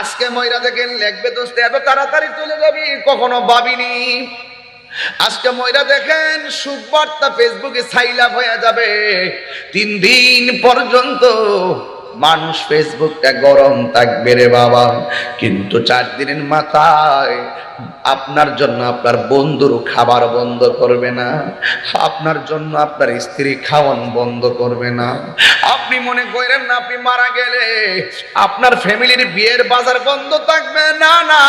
আজকে ময়রা দেখেন লেখবে দোস্ত, এত তাড়াতাড়ি চলে যাবি? কখনো ভাবিনি? আজকে ময়রা দেখেন সুবার্তা ফেসবুকে সাইলাপ হয়ে যাবে। তিন দিন পর্যন্ত মানুষ ফেসবুকটা গরম থাকবে রে বাবা। কিন্তু চার দিনের মাথায় আপনার জন্য আপনার বন্ধুর খাবার বন্ধ করবে না। আপনার জন্য আপনার স্ত্রী খাওয়ান বন্ধ করবে না। আপনি মনে করেন না আপনি মারা গেলে আপনার ফ্যামিলির বিয়ের বাজার বন্ধ থাকবে? না না।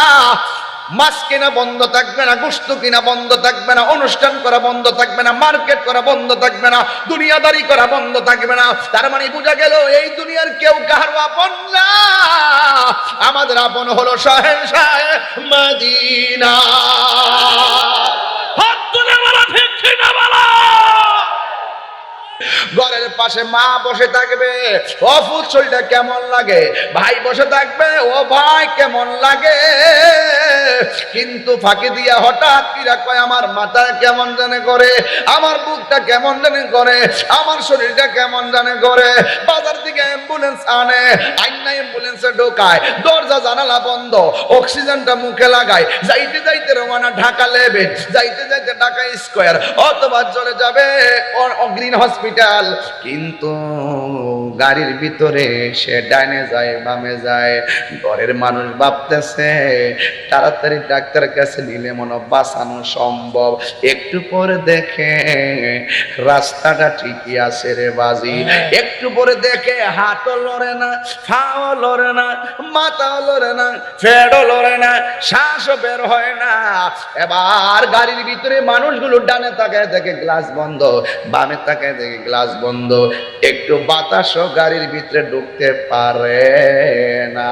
মাছ কেনা বন্ধ থাকবে না গোস্ত কিনা বন্ধ থাকবে না অনুষ্ঠান করা বন্ধ থাকবে না মার্কেট করা বন্ধ থাকবে না দুনিয়াদারি করা বন্ধ থাকবে না। তার মানে বোঝা গেল এই দুনিয়ার কেউ কাহার আপন না। আমাদের আপন হলো শাহের শাহে মদিনা। ঘরের পাশে মা বসে থাকবে ও ফুচলটা কেমন লাগে? ভাই বসে থাকবে ও ভাই কেমন লাগে? কিন্তু ফাঁকি দিয়া হঠাৎ কিরা কয়, আমার মাথা কেমন জানে করে? আমার বুকটা কেমন জানে করে? আমার শরীরটা কেমন জানে করে? বাজার থেকে অ্যাম্বুলেন্স আনে, আইনা অ্যাম্বুলেন্সে ঢোকায়, দরজা জানালা বন্ধ অক্সিজেনটা মুখে লাগায়। যাইতে যাইতে রোমানা ঢাকা লেবে যাইতে যাইতে ঢাকা স্কোয়ার অথবা চলে যাবে গ্রিন হসপিটাল কিন্তু গাড়ির ভিতরে সে ডাইনে যায়, বামে যায়। ঘরের মানুষ ভাবতেছে, তাড়াতাড়ি ডাক্তারের কাছে নিলে মনে বাঁচানো সম্ভব। একটু পরে দেখে রাস্তাটা ঠিকই আছে রে বাজি। একটু পরে দেখে হাতও লড়ে না, ফাও লড়ে না, মাথাও লড়ে না, ফেডও লড়ে না, শ্বাসও বের হয় না। এবার গাড়ির ভিতরে মানুষগুলো ডানে তাকায় দেখে গ্লাস বন্ধ, বামে তাকায় দেখে গ্লাস বন্ধ। একটু বাতাসও গাড়ির ভিতরে ঢুকতে পারে না।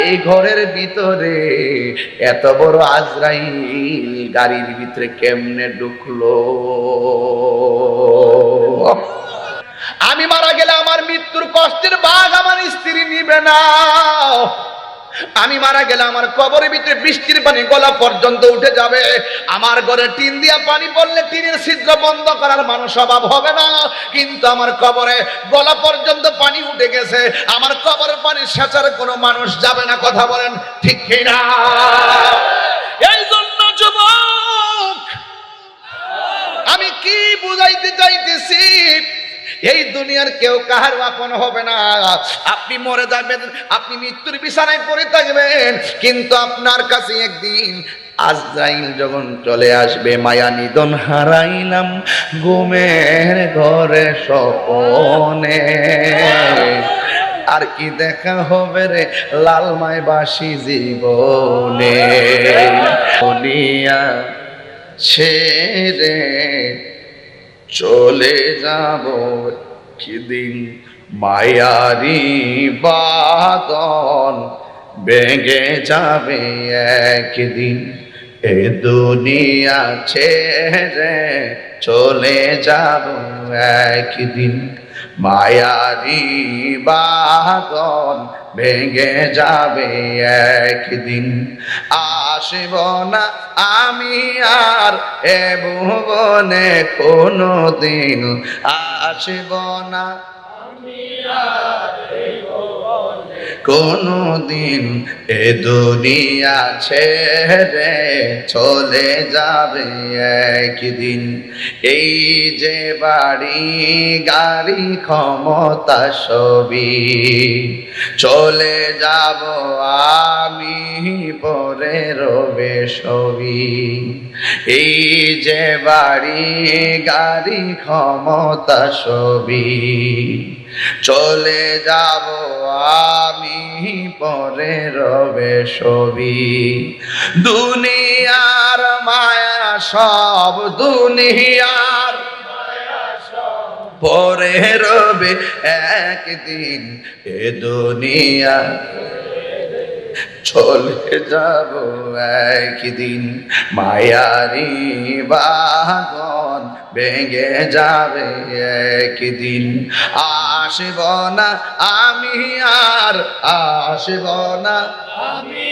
এই ঘরের ভিতরে এত বড় আজরাইল গাড়ির ভিতরে কেমনে ঢুকলো? আমি মারা গেলে আমার মৃত্যুর কষ্টের বাঘ আমার স্ত্রী নিবে না। আমি মারা গেলে আমার কবরের ভিতরে বৃষ্টির পানি গলা পর্যন্ত উঠে যাবে। আমার ঘরে টিন দিয়া পানি পড়লে টিনের ছিদ্র বন্ধ করার মানুষ অভাব হবে না। কিন্তু আমার কবরে গলা পর্যন্ত পানি উঠে গেছে। আমার কবরের পানি সেচার কোনো মানুষ যাবে না, কথা বলেন ঠিক কি এই দুনিয়ার কেউ কাহার আপন হবে না। আপনি মরে যাবেন, আপনি মৃত্যুর বিছানায় পড়ে থাকবেন। কিন্তু আপনার কাছে একদিন আজরাইল যখন চলে আসবে, মায়া নিদন হারাইলাম ঘুমের ঘরে স্বপনে। আর কি দেখা হবে রে লালমায় বাসি জীবনে? দুনিয়া ছেড়ে চলে যাব কিদিন মায়ারি বাদন। ভেঙে যাবে একদিন এ দুনিয়া ছেড়ে চলে যাব একদিন। মায়ারি বাদন ভেঙে যাবে একদিন। আসব না আমি আর এ ভুবনে কোনো দিন আসিব না কোনো দিন এ দুনিয়া ছেড়ে চলে যাবে একদিন। এই যে বাড়ি, গাড়ি, ক্ষমতা সবই চলে যাব আমি পরে রবে সবই। এই যে বাড়ি, গাড়ি, ক্ষমতা সবই চলে যাব আমি পরে রবে সবই দুনিয়ার মায়া সব দুনিয়ার। পরে রবে একদিন এ দুনিয়া। চলে যাব একদিন মায়ারি বাগন ভেঙে যাবে একদিন। আসব না আমি আর, আসব না আমি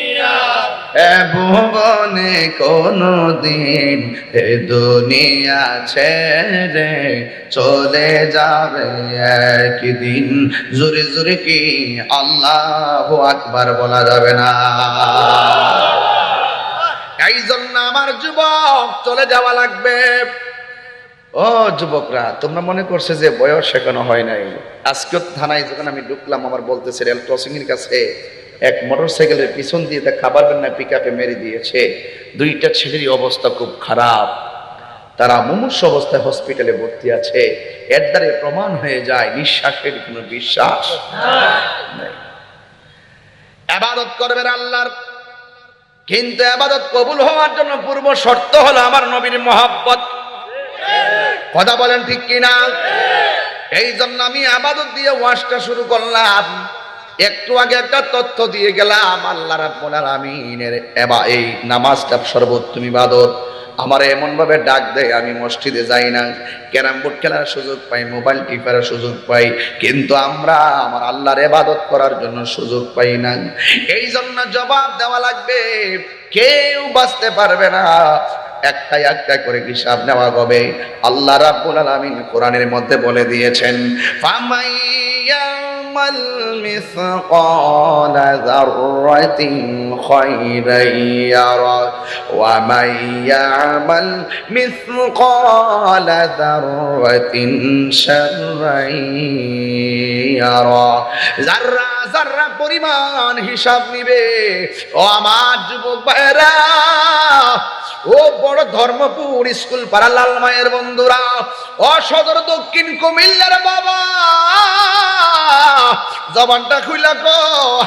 এ ভুবনে কোনো দিন এ দুনিয়া ছেড়ে চলে যাবে একদিন। জোরে জোরে কি আল্লাহ আকবার বলা যাবে না। এই জন্য আমার যুবক চলে যাওয়া লাগবে। ও যুবকরা, তোমরা মনে করছে যে বয়স এখনও হয় নাই। আজকে থানায় যখন আমি ঢুকলাম, আমার বলতেছে, রেল ক্রসিং এর কাছে এক মোটরসাইকেলের পিছন দিয়ে তা খাবার না পিক আপে মেরে দিয়েছে। দুইটা ছেলেরই অবস্থা খুব খারাপ। তারা মুমূর্ষ অবস্থায় হসপিটালে ভর্তি আছে। এর দ্বারে প্রমাণ হয়ে যায়, নিঃশ্বাসের কোনো বিশ্বাস আবাদত করবেন আল্লাহর। কিন্তু আবাদত কবুল হওয়ার জন্য পূর্ব শর্ত হলো আমার নবীর মহাব্বত। কথা বলেন ঠিক কিনা? এই জন্য আমি আবাদত দিয়ে ওয়াজটা শুরু করলাম। একটু আগে একটা তথ্য দিয়ে গেলাম, আল্লাহ রাব্বুল আলামিনের। এই নামাজটা সর্বোত্তম ইবাদত। আমার এমন ভাবে ডাক দেয়, আমি মসজিদে যাই না। ক্যারাম বোর্ড খেলার সুযোগ পাই, মোবাইল টিপার সুযোগ পাই, কিন্তু আমরা আমার আল্লাহর এবাদত করার জন্য সুযোগ পাই না। এই জন্য জবাব দেওয়া লাগবে, কেউ বাঁচতে পারবে না। একটা একটা করে হিসাব নেওয়া হবে? আল্লাহ রাব্বুল আলামিন কোরআনের মধ্যে বলে দিয়েছেন ফামাইয়ামাল মিসকালা যাররাতিন খায়রান ইয়ারা, ওয়া মাইয়ামাল মিসকালা যাররাতিন শাররান ইয়ারা। যাররা যাররা পরিমাণ হিসাব নিবে, ও আমার যুবক ভাইরা ও বড় ধর্মপুর স্কুল পাড়া লাল মায়ের বন্ধুরা। অসদর দক্ষিণ কুমিল্লার বাবা। জবানটা খুইলা কো,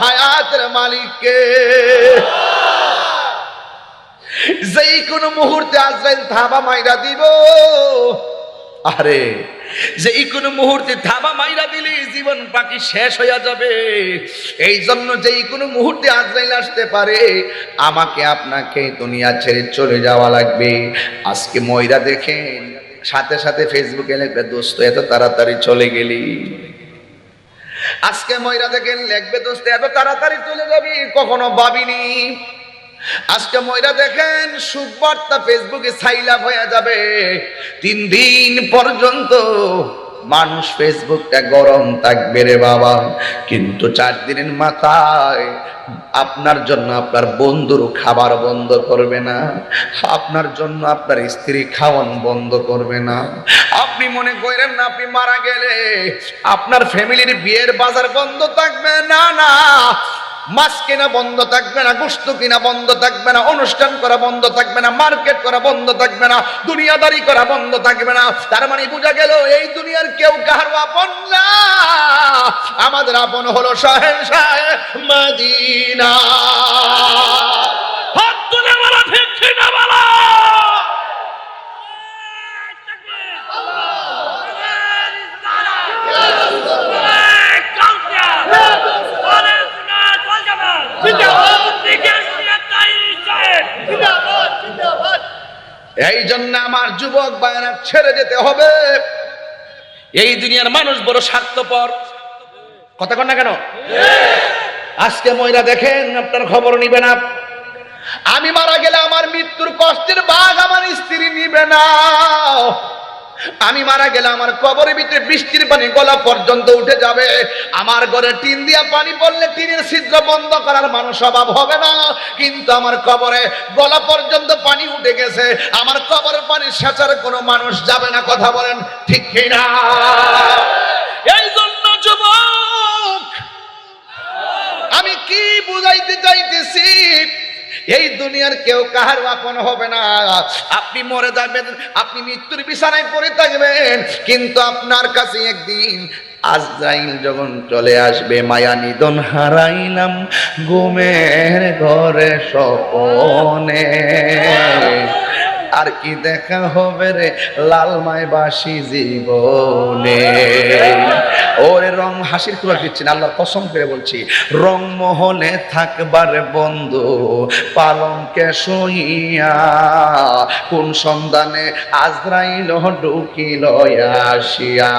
হায়াতের মালিককে। যেই কোনো মুহূর্তে আসবেন থাবা মাইরা দিব। আরে, যে এই কোনো মুহূর্তে থাবা মাইরা দিলে জীবন পাখি শেষ হইয়া যাবে। এই জন্য যে এই কোনো মুহূর্তে আজরাইল আসতে পারে, আমাকে আপনাকে দুনিয়া ছেড়ে চলে যাওয়া লাগবে। আজকে ময়রা দেখেন, সাথে সাথে ফেসবুকে লিখবে, দোস্ত, এত তাড়াতাড়ি চলে গেলি। আজকে ময়রা দেখেন, লিখবে, দোস্ত, এত তাড়াতাড়ি চলে যাবি, কখনো ভাবিনি। আজকে ময়রা দেখেন সুবার্তা ফেসবুকে সাইলাপ হয়ে যাবে। তিন দিন পর্যন্ত মানুষ ফেসবুকটা গরম থাকবে রে বাবা। কিন্তু চার দিনের মাথায় আপনার জন্য আপনার বন্ধুর খাবার বন্ধ করবে না। আপনার জন্য আপনার স্ত্রী খাওয়ান বন্ধ করবে না। আপনি মনে করেন না আপনি মারা গেলে আপনার ফ্যামিলির বিয়ের বাজার বন্ধ থাকবে? না না। মাছ কেনা বন্ধ থাকবে না, গোস্ত কিনা বন্ধ থাকবে না, অনুষ্ঠান করা বন্ধ থাকবে না, মার্কেট করা বন্ধ থাকবে না, দুনিয়াদারি করা বন্ধ থাকবে না। তার মানে বোঝা গেল এই দুনিয়ার কেউ কারও আপন না। আমাদের আপন হলো সাহেব সাহেব মদিনা। হাত তুলে বলা, ঠিক ঠিক বলা? এই জন্য আমার যুবক বায়না ছেড়ে যেতে হবে। এই দুনিয়ার মানুষ বড় স্বার্থপর। কথা কন না কেন? আজকে মহিলা দেখেন, আপনার খবর নিবে না। আমি মারা গেলে আমার মৃত্যুর কষ্টের বাঘ আমার স্ত্রী নিবে না। আমি মারা গেলে আমার কবরের ভিতরে বৃষ্টির পানি গলা পর্যন্ত উঠে যাবে। আমার ঘরে টিন দিয়া পানি পড়লে টিনের ছিদ্র বন্ধ করার মানুষ অভাব হবে না। কিন্তু আমার কবরে গলা পর্যন্ত পানি উঠে গেছে। আমার কবরের পানি সেচার কোনো মানুষ যাবে না, কথা বলেন ঠিক না এই জন্য যুবক, আমি কি বুঝাইতে চাইতেছি? এই দুনিয়ার কেউ কাহার আপন হবে না। আপনি মরে যাবেন, আপনি মৃত্যুর বিছানায় পড়ে থাকবেন। কিন্তু আপনার কাছে একদিন আজরাইল যখন চলে আসবে, মায়া নিদন হারাইলাম ঘুমের ঘরে স্বপনে। আর কি দেখা হবে রে লালমাই বাসি জীবনে? ওরে রং, হাসির কুলা দিচ্ছি না, আল্লাহর কসম করে বলছি। রং মহলে থাকবার বন্ধু পালনকে শুইয়া কোন সন্ধানে আজরাইল ঢুকিল আসিয়া।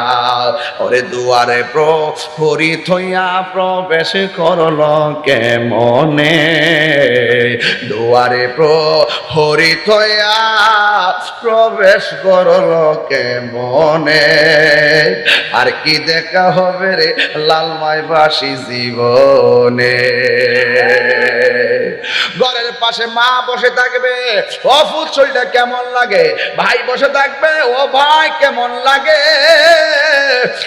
ওরে দুয়ারে প্রহরি থইয়া প্রবেশ করল কে মনে দুয়ারে প্রহরি থইয়া প্রবেশ করল কে মনে আর কি দেখা হবে রে লালমাই বাসি জীবনে। ঘরের পাশে মা বসে থাকবে, ও ফুচলটা কেমন লাগে? ভাই বসে থাকবে, ও ভাই কেমন লাগে?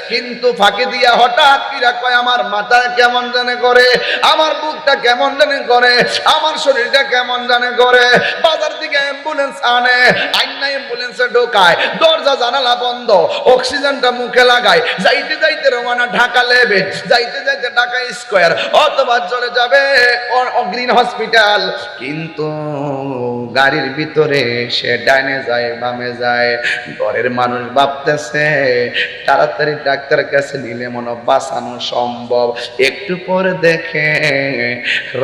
কিন্তু ফাঁকি দিয়া হঠাৎ কিরা কয়, আমার মাথা কেমন জানে করে? আমার বুকটা কেমন জানে করে? আমার শরীরটা কেমন জানে করে? বাজার থেকে অ্যাম্বুলেন্স আনে, আইনা অ্যাম্বুলেন্সে ঢোকায়, দরজা জানালা বন্ধ, অক্সিজেনটা মুখে লাগায়, যাইতে যাইতে রোমানা ঢাকা লেবে যাইতে যাইতে ঢাকা স্কোয়ার অথবা চলে যাবে অগ্রিন হসপিটাল কিন্তু গাড়ির ভিতরে সে ডাইনে যায় বামে যায়। ঘরের মানুষ ভাবতেছে তাড়াতাড়ি ডাক্তার কাছে নিলে মনে বাঁচানো সম্ভব। একটু পরে দেখে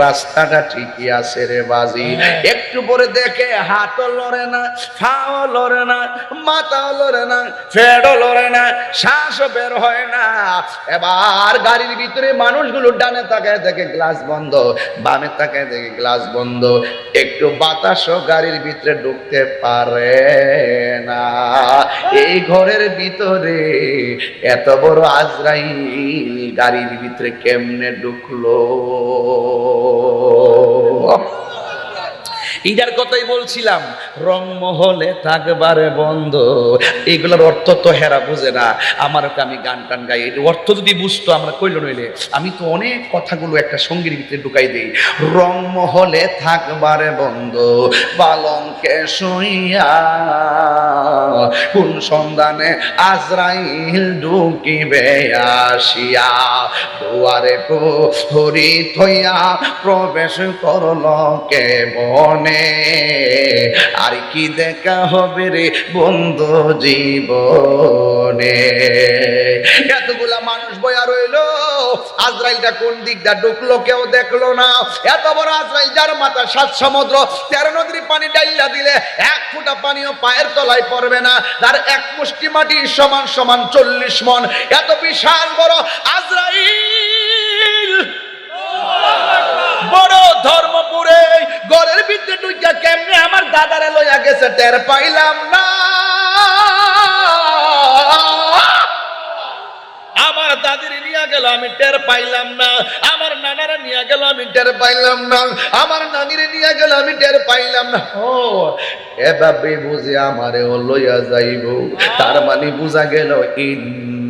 রাস্তাটা ঠিকই আছে রে বাজি। একটু পরে দেখে হাতও লড়ে না ফাও লড়ে না মাথাও লড়ে না ফেডও লড়ে না শ্বাসও বের হয় না। এবার গাড়ির ভিতরে মানুষগুলো ডানে তাকায় দেখে গ্লাস বন্ধ বামে তাকায় দেখে গ্লাস বন্ধ। একটু বাতাসও গাড়ির ভিতরে ঢুকতে পারে না। এই ঘরের ভিতরে এত বড় আজরাইল গাড়ির ভিতরে কেমনে ঢুকলো? ইটার কথাই বলছিলাম, রং মহলে থাকবার বন্ধ। এগুলোর অর্থ তো হেরা বুঝে না। আমার আমি গান টান গাই অর্থ যদি বুঝতো আমরা কইল নইলে। আমি তো অনেক কথাগুলো একটা সঙ্গীর ভিতরে ঢুকাই দিই। রং মহলে থাকবার বন্ধ পালঙ্কে শুইয়া কোন সন্ধানে আজরাইল ঢুকিবে আসিয়া। দুয়ারে প্রহরি থইয়া প্রবেশ করল কে বনে আর কি দেখা হবে রে বন্ধু জীবনে? এতগুলা মানুষ বয়া রইল, আজরাইলটা কোন দিকটা ঢুকলো কেউ দেখল না। এত বড় আজরাইল যার মাথা সাত সমুদ্র, তেরো নদীর পানি ডাইলা দিলে এক ফুটা পানিও পায়ের তলায় পড়বে না। তার এক মুষ্টি মাটি সমান সমান চল্লিশ মন। এত বিশাল বড় আজরাইল! বড় ধর্মপুরে ঘরের ভিতরে ঢুকিয়া কেমনে আমার দাদারে লইয়া গেছে টের পাইলাম না। আমার দাদির নিয়ে গেল, আমি টের পাইলাম না। আমার নানারা নিয়ে আমি টের পাইলাম না। আমার নানিরে নিয়ে আমি টের পাইলাম না। আমারে লইয়া তার মানে বুঝা গেল, ইন্না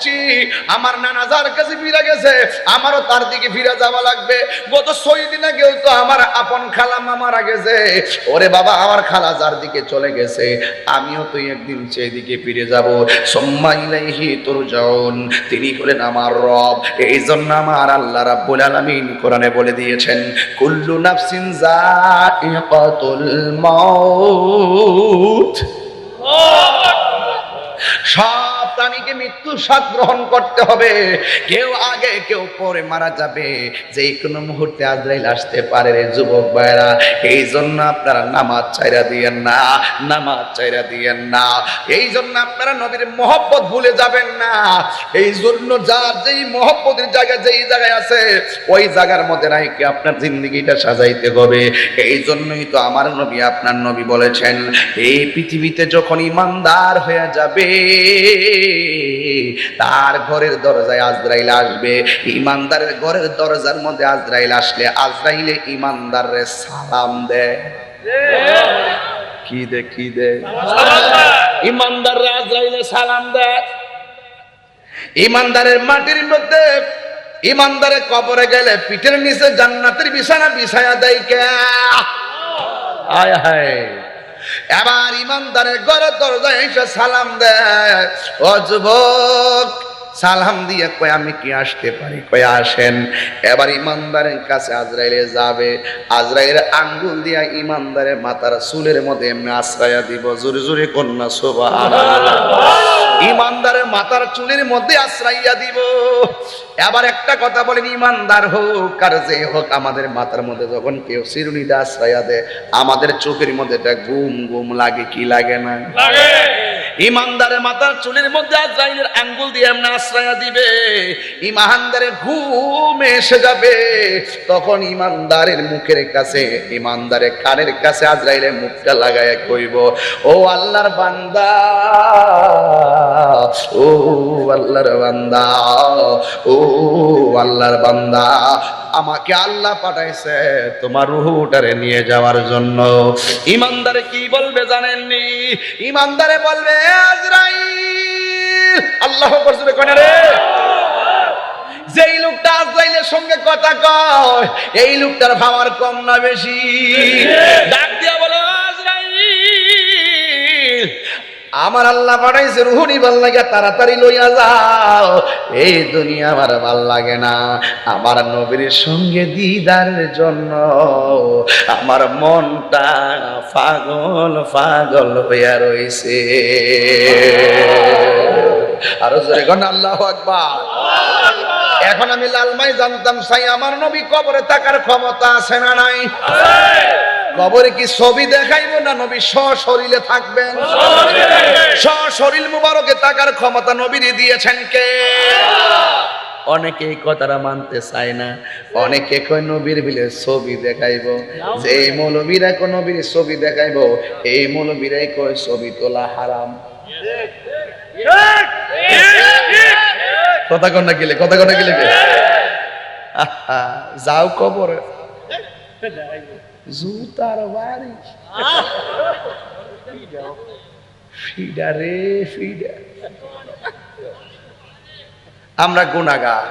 বুঝেছি আমার নানা যার কাছে ফিরে গেছে আমারও তার দিকে ফিরে যাওয়া লাগবে। গত ছয় দিন আগেও তো আমার আপন খালা মামারা গেছে। ওরে বাবা আমার খালা যার দিকে চলে গেছে আমিও তো একদিন সেই দিকে ফিরে যাব। সম্মাইলাইহি তোর জন তিনি হলেন আমার রব। এই জন্য আমার আল্লাহ রাব্বুল আলামিন কোরআনে বলে দিয়েছেন কুল্লু নাফসিন যায়িকাতুল মাউত। সব প্রাণীকে মৃত্যু স্বাদ গ্রহণ করতে হবে। কেউ আগে, কেউ পরে মারা যাবে। যে কোনো মুহূর্তে আজরাইল আসতে পারে রে যুবক ভাইরা এই জন্য আপনারা নামাজ চাইরা দিয়েন না, নামাজ চাইরা দিয়েন না। এই জন্য আপনারা নবীর মহব্বত ভুলে যাবেন না। এই জন্য যার যেই মহব্বতের জায়গা, যেই জায়গায় আছে, ওই জায়গার মধ্যে নাকি আপনার জিন্দগিটা সাজাইতে হবে। এই জন্যই তো আমার নবী, আপনার নবী বলেছেন, এই পৃথিবীতে যখন ইমানদার হয়ে যাবে তার ঘরের দরজায় আজরাইল আসবে। ইমানদারের ঘরের দরজার মধ্যে আজরাইল আসলে আজরাইলে ইমানদারের সালাম দেয় কি দে কি দে? ইমানদার আজরাইলে সালাম দেয় ইমানদারের মাটির মধ্যে ইমানদারে কবরে গেলে পিঠের নিচে জান্নাতের বিছানা বিছায়া দেয় কে? আয় হায়। এবার ইমানদারের ঘরে দরজায় এসে সালাম দেয় ও যুবক সালাম দিয়ে কয়, আমি কি আসতে পারি? কয়, আসেন। এবার ইমানদারের কাছে আজরাইলে যাবে। আজরাইলের আঙ্গুল দিয়া ইমানদারের মাথার চুলের মধ্যে এমনি আশ্রয়া দিব। জোরে জোরে কন্যা শোভা ইমানদারের মাথার চুলের মধ্যে আশ্রাইয়া দিব। এবার একটা কথা বলেন, ইমানদার হোক আর যে হোক, আমাদের মাথার মধ্যে যখন কেউ চিরুনিটা আশ্রয়া দেয়, আমাদের চোখের মধ্যে একটা গুম গুম লাগে কি লাগে না? লাগে। ইমানদারের মাথার চুলের মধ্যে আজরাইলের আঙ্গুল দিয়ে এমনি আশ্রয়া দিবে। ইমানদারের ঘুম এসে যাবে। তখন ইমানদারের মুখের কাছে ইমানদারের কানের কাছে আজরাইলের মুখটা লাগায় কইব, ও আল্লাহর বান্দা, ও আল্লাহর বান্দা, ও আল্লাহর বান্দা, আমাকে আল্লাহ পাঠাইছে তোমার রুহুটারে নিয়ে যাওয়ার জন্য। ইমানদারে কি বলবে জানেননি? ইমানদারে বলবে আল্লাহ করছে কোনে রে। যেই লোকটা আজরাইলের সঙ্গে কথা কয়, এই লোকটার ভাবার কম না বেশি। ডাক দিয়া বলে আমার আল্লাহ পাঠাইছে রুহু ভালো লাগে তাড়াতাড়ি লইয়া যাও। এই দুনিয়া আমার ভালো লাগে না। আমার নবীর সঙ্গে দিদারের জন্য আমার মনটা পাগল পাগল হইয়া রইছে। আরও জোরে গণ আল্লাহ আকবার। এখন আমি লালমাই জানতাম, সাই আমার নবী কবরে থাকার ক্ষমতা আছে না নাই? কবরে কি ছবি দেখাইবো না নবী? সশরীরে থাকবেন। সশরীর মুবারকে থাকার ক্ষমতা নবীর দিয়েছেন কে? অনেকে এই কথাটা মানতে চায় না। অনেকে কয় নবীর বিলে ছবি দেখাইব। যে এই মৌলবীরা কো নবীর ছবি দেখাইব। এই মৌলবীরাই কয় ছবি তোলা হারাম। কথা কন্যা গেলে কথা কন্যা গেলে যাও কবর। জুতার বাড়ি ফিডা রে ফিডা আমরা গুণাগার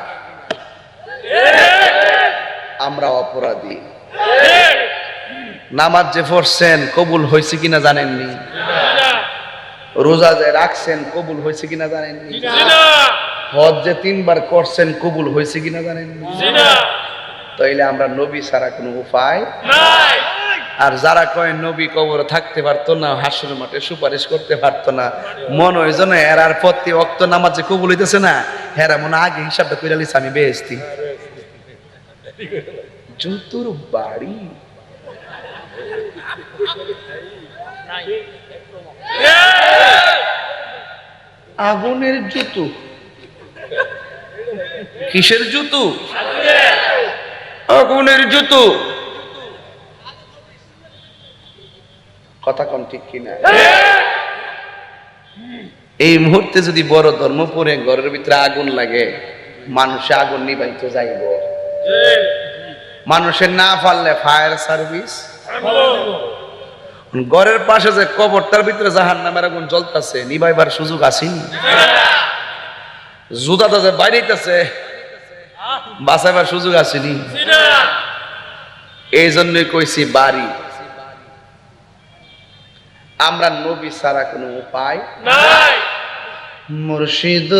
আমরা অপরাধী নামাজ যে পড়ছেন কবুল হয়েছে কিনা জানেননি? রোজা যে রাখছেন কবুল হয়েছে কিনা জানেননি? জিনা। হজ যে তিনবার করছেন কবুল হয়েছে কিনা জানেননি? জিনা। তাইলে আমরা নবী ছাড়া কোনো উপায় নাই। আর যারা কয় নবী কবর থাকতে পারতো না হাসুর মাঠে সুপারিশ করতে পারতো না মন ওই জন্য এরার প্রতি অক্ত নামাজ কবুল হইতেছে না হেরা মনে হয় আগে হিসাবটা করে লিস আমি বেহেস্তি জুতুর বাড়ি? আগুনের জুতু। কিসের জুতু? আগুনের জুতু। কথা কন ঠিক কিনা? এই মুহূর্তে যদি বড় ধর্ম পড়ে ঘরের ভিতরে আগুন লাগে মানুষে আগুন নিবাইতে যাইব। মানুষের না পারলে ফায়ার সার্ভিস? ঘরের পাশে যে কবরটার ভিতরে জাহান নামের আগুন জ্বলতেছে নিবাইবার সুযোগ আসেনি? জুতাটা যে বাইরেতেছে বাঁচাইবার সুযোগ আসেনি। এই জন্যই কইছি বাড়ি। আমরা নবী ছাড়া কোনো উপায় নাই। মুর্শিদ।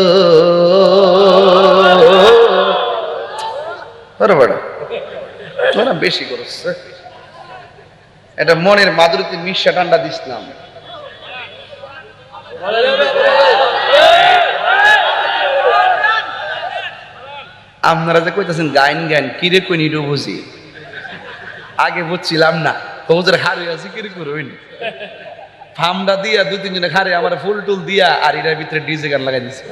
বেশি করছে এটা মনের মাধুরীতে মিশা ঠান্ডা দিসলাম আপনারা যে কইতেছেন গাইন গাইন, কিরে কই নিডু বুঝি? আগে বুঝছিলাম না। তোদের হারে আছে, কিরে করুন ফার্মটা দিয়া দুই, তিনজনে খারে আমার ফুল টুল দিয়া আর এটার ভিতরে ডিজে গান লাগাই দিছে।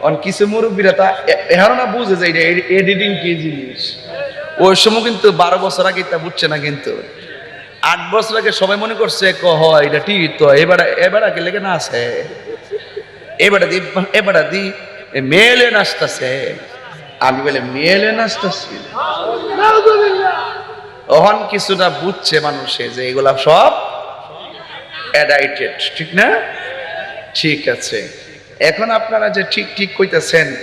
অন কিছু মুরব্বীরা তা এ- না বুঝে যে এটা এডিটিং কি জিনিস? ওই সময় কিন্তু বারো বছর আগে তা বুঝছে না কিন্তু। আট বছর আগে সবাই মনে করছে, ক হয় এটা ঠিক, তো, এবার এবার আগে লেগে না আছে। এবারে দি এবারে দি মেলে নাচতেছে। আমি বলে, মেলে নাচতেছি? ওহন কিছুটা বুঝছে মানুষে যে এগুলা সব অ্যাডাইটেড ঠিক না? ঠিক আছে। এখন আপনারা যে ঠিক ঠিক কইতেছেন,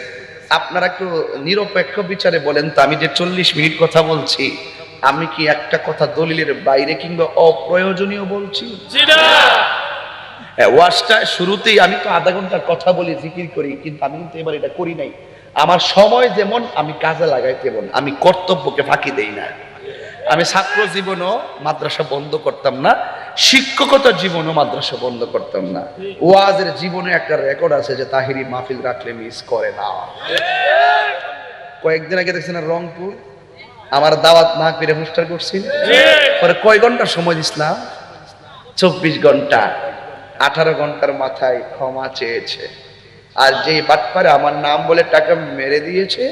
আপনারা একটু নিরপেক্ষ বিচারে বলেন তো, আমি যে চল্লিশ মিনিট কথা বলছি, আমি কি একটা কথা দলিলের বাইরে কিংবা অপ্রয়োজনীয় বলছি? হ্যাঁ, ওয়াজটা শুরুতেই আমি তো আধা ঘণ্টার কথা বলি জিকির করি কিন্তু আমি কিন্তু এবার এটা করি নাই। আমার সময় যেমন আমি কাজে লাগাই তেমন। আমি কর্তব্যকে ফাঁকি দেই না। আমি ছাত্র জীবনও মাদ্রাসা বন্ধ করতাম না শিক্ষকতা জীবনও মাদ্রাসা বন্ধ করতাম না। ওয়াজের জীবনে একটা রেকর্ড আছে যে তাহিরি মাহফিল রাখলে মিস করে না। কয়েকদিন আগে দেখছেন রংপুর? আমার দাওয়াত না পেরে পোস্টার করছি পরে কয় ঘণ্টা সময় দিছিলাম চব্বিশ ঘণ্টা। আঠারো ঘণ্টার মাথায় ক্ষমা চেয়েছে। আর যে বাটপারে আমার নাম বলে টাকা মেরে দিয়েছে,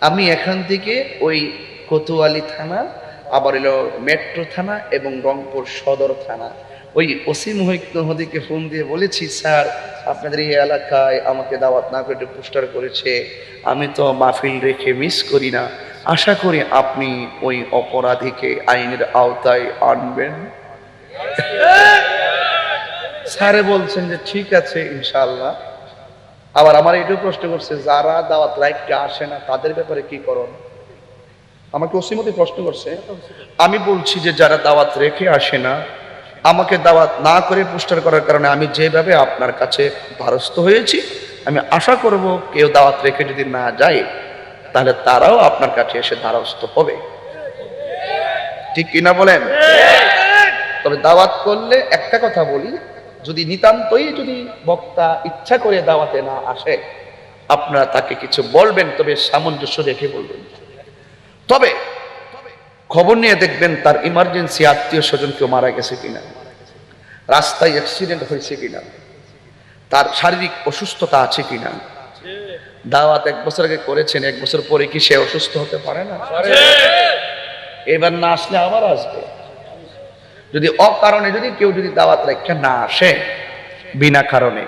আমি এখান থেকে ওই কোতোয়ালি থানা, আবার এলো মেট্রো থানা এবং রংপুর সদর থানা। ওই ওসি মহিকে ফোন দিয়ে বলেছি, স্যার, আপনাদের এই এলাকায় আমাকে দাওয়াত না করে পোস্টার করেছে। আমি তো মাহফিল রেখে মিস করি না। আশা করি আপনি ওই অপরাধীকে আইনের আওতায় আনবেন। স্যারে বলছেন যে ঠিক আছে ইনশাল্লাহ আবার আমার এটাও প্রশ্ন করছে যারা দাওয়াত রাইটকে আসে না তাদের ব্যাপারে কি করণ? আমাকে ওসিমতি প্রশ্ন করছে আমি বলছি যে যারা দাওয়াত রেখে আসে না আমাকে দাওয়াত না করে পোস্টার করার কারণে আমি যেভাবে আপনার কাছে দ্বারস্থ হয়েছি আমি আশা করব কেউ দাওয়াত রেখে যদি না যায় তাহলে তারাও আপনার কাছে এসে ধারস্থ হবে। ঠিক কিনা বলেন? তবে দাওয়াত করলে একটা কথা বলি যদি নিতান্তই যদি বক্তা ইচ্ছা করে দাওয়াতে না আসে আপনারা তাকে কিছু বলবেন তবে সামঞ্জস্য রেখে বলবেন। তবে খবর নিয়ে দেখবেন তার ইমার্জেন্সি আত্মীয় স্বজন কেউ মারা গেছে কিনা রাস্তায় অ্যাক্সিডেন্ট হয়েছে কিনা তার শারীরিক অসুস্থতা আছে কিনা। দাওয়াত এক বছর আগে করেছেন এক বছর পরে কি সে অসুস্থ হতে পারে না? এবার না আসলে আবার আসবে। যদি অকারণে যদি কেউ যদি দাওয়াত রেখে না আসে, বিনা কারণে,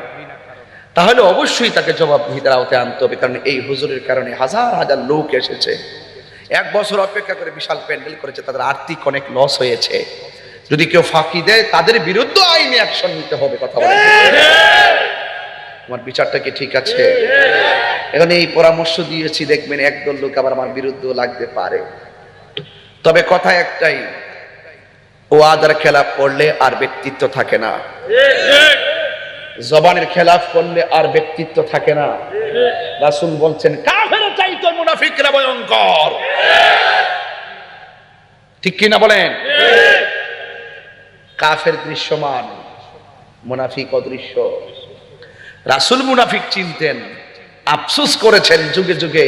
তাহলে অবশ্যই তাকে জবাব জবাবদিহিতার আওতায় আনতে হবে, কারণ এই হুজুরের কারণে হাজার হাজার লোক এসেছে। এক বছর অপেক্ষা করে বিশাল প্যান্ডেল করেছে, তাদের আর্থিক অনেক লস হয়েছে। যদি কেউ ফাঁকি দেয়, তাদের বিরুদ্ধে আইনি অ্যাকশন নিতে হবে, কথা বলে তোমার বিচারটা কি ঠিক আছে? এখন এই পরামর্শ দিয়েছি, দেখবেন একদল লোক আবার আমার বিরুদ্ধেও লাগতে পারে। তবে কথা একটাই ওয়াদার খেলাফ করলে আর ব্যক্তিত্ব থাকে না। জবানের খেলাফ করলে আর ব্যক্তিত্ব থাকে না। রাসুল বলছেন, কাফের চাইতো মুনাফিকরা ভয়ঙ্কর। ঠিক কি না বলেন? কাফের দৃশ্যমান, মুনাফিক অদৃশ্য। রাসুল মুনাফিক চিনতেন, আফসুস করেছেন যুগে যুগে,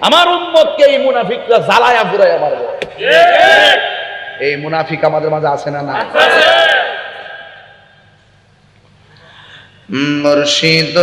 আমার উম্মতকে এই মুনাফিকরা জ্বালায়া বুড়াইয়া মারবো। এই মুনাফিক আমাদের মাঝে আছে না না মুর্শিদ।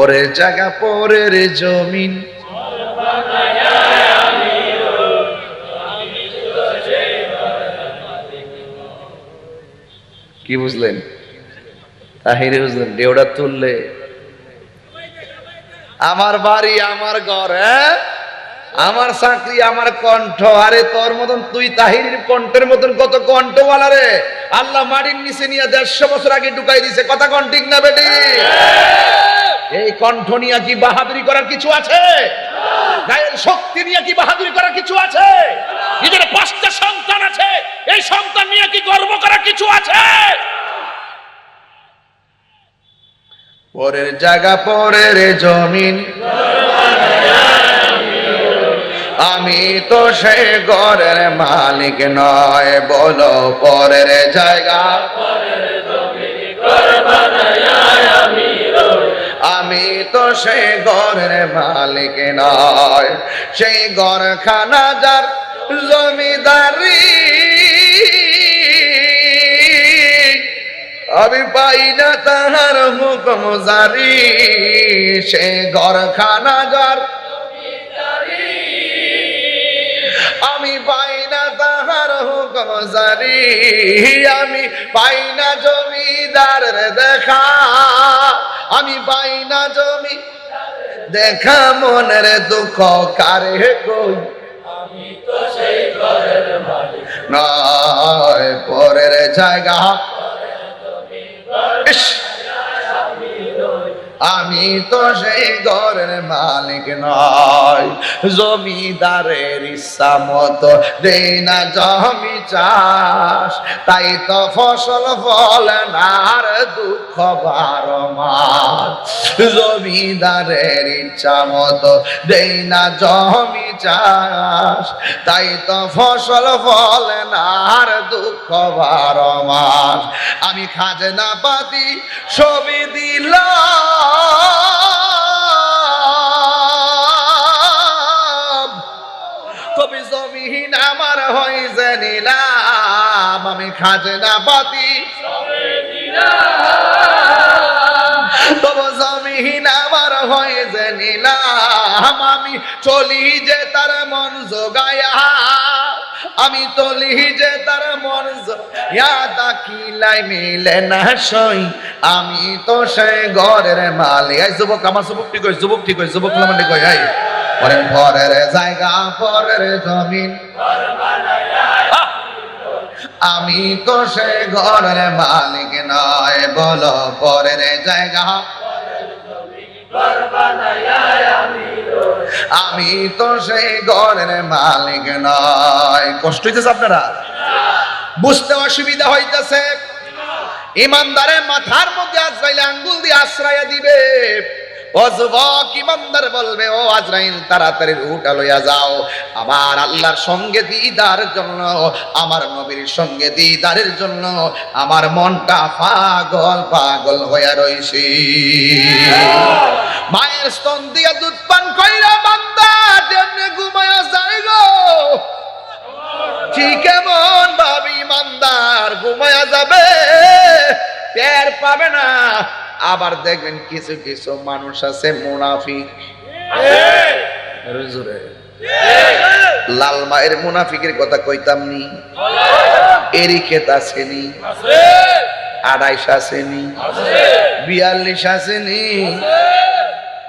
পরের জায়গা, পরের জমিন। কি বুঝলেন? তাহিরে বুঝলেন ডেওড়া তুললে। আমার বাড়ি, আমার ঘর হ্যাঁ? আমার চাকরি, আমার কণ্ঠ। আরে, তোর মতন তুই তাহিরের কণ্ঠের মতন কত কণ্ঠওয়ালা রে? আল্লাহ মাটির নিচে নিয়ে দেড়শো বছর আগে ঢুকাই দিছে। কথা কন ঠিক না বেটি? এই কণ্ঠ নিয়ে কি বাহাদুরি করার কিছু আছে? গায়ের শক্তি নিয়ে কি বাহাদুরি করার কিছু আছে? নিজের পাঁচটা সন্তান আছে, এই সন্তান নিয়ে কি গর্ব করার কিছু আছে? পরের জায়গা, পরের জমিন। আমি তো সে ঘরের মালিক নয়, বলো পরের জায়গা। আমি তো সেই ঘরের মালিক নয়। সেই ঘরখানা যার জমিদারি। আমি পাই না তাহার হুকুম জারি। সে ঘরখানা যার আমি পাই না তাহার হুকুম জারি আমি পাই না জমিদার দেখা। আমি পাই না জমি দেখা মনের দুঃখ কারে কই? নয় পরের জায়গা। ইস! আমি তো সেই ঘরের মালিক নয়। জমিদারের ইচ্ছা মতো দেই না জমি চাষ। তাই তো ফসল ফলে না দুঃখ বারো মাস জমিদারের ইচ্ছা মতো দেই না জমি চাষ। তাই তো ফসল ফলে না দুঃখ বারো মাস আমি খাজনা পাতি ছবি দিলাম। আমি খাজনা পাতি তবু জমিহীন আমার হয়েছে নিলাম আমি চলি যে তার মন জোগায়া। আমি চলি যে তার মন জোগায়া দাখিলাই মিলে না সই। আমি তো সে ঘরের মালি এই যুবক, আমার যুবক ঠিক হয় যুবক ঠিক হয় যুবক মানে কই এই। পরে পরের জায়গা পরের জমিন। আমি তো সে ঘরের মালিক নয়, বলো পরের জায়গা। আমি তো সেই ঘরের মালিক নয়। কষ্ট হইতেছে আপনারা? বুঝতে অসুবিধা হইতেছে। ইমানদারের মাথার মধ্যে আজরাইল আঙ্গুল দিয়ে আশ্রয় দিবে। ও যুবক, ইমানদার বলবে, ও আজরাইল, তাড়াতাড়ি উঠা লইয়া যাও। আমার আল্লাহর সঙ্গে দিদার জন্য, আমার নবীর সঙ্গে দিদারের জন্য, আমার মনটা পাগল পাগল হইয়া রইছে। মায়ের স্তন দিয়া দুধ পান কইরা বান্দা যেমনে ঘুমায়া যায় গো। ঠিক এমন ভাবি ইমানদার ঘুমায়া যাবে, টের পাবে না। আবার দেখবেন কিছু কিছু মানুষ আছে মুনাফিক। জোরে লাল মায়ের মুনাফিকের কথা কইতাম নি? এরি খেত আসেনি আড়াইশ আসেনি বিয়াল্লিশ আসেনি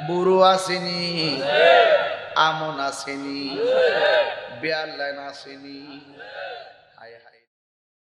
বুড়ো আসেনি আমন আসেনি বিয়াল্লাইন আসেনি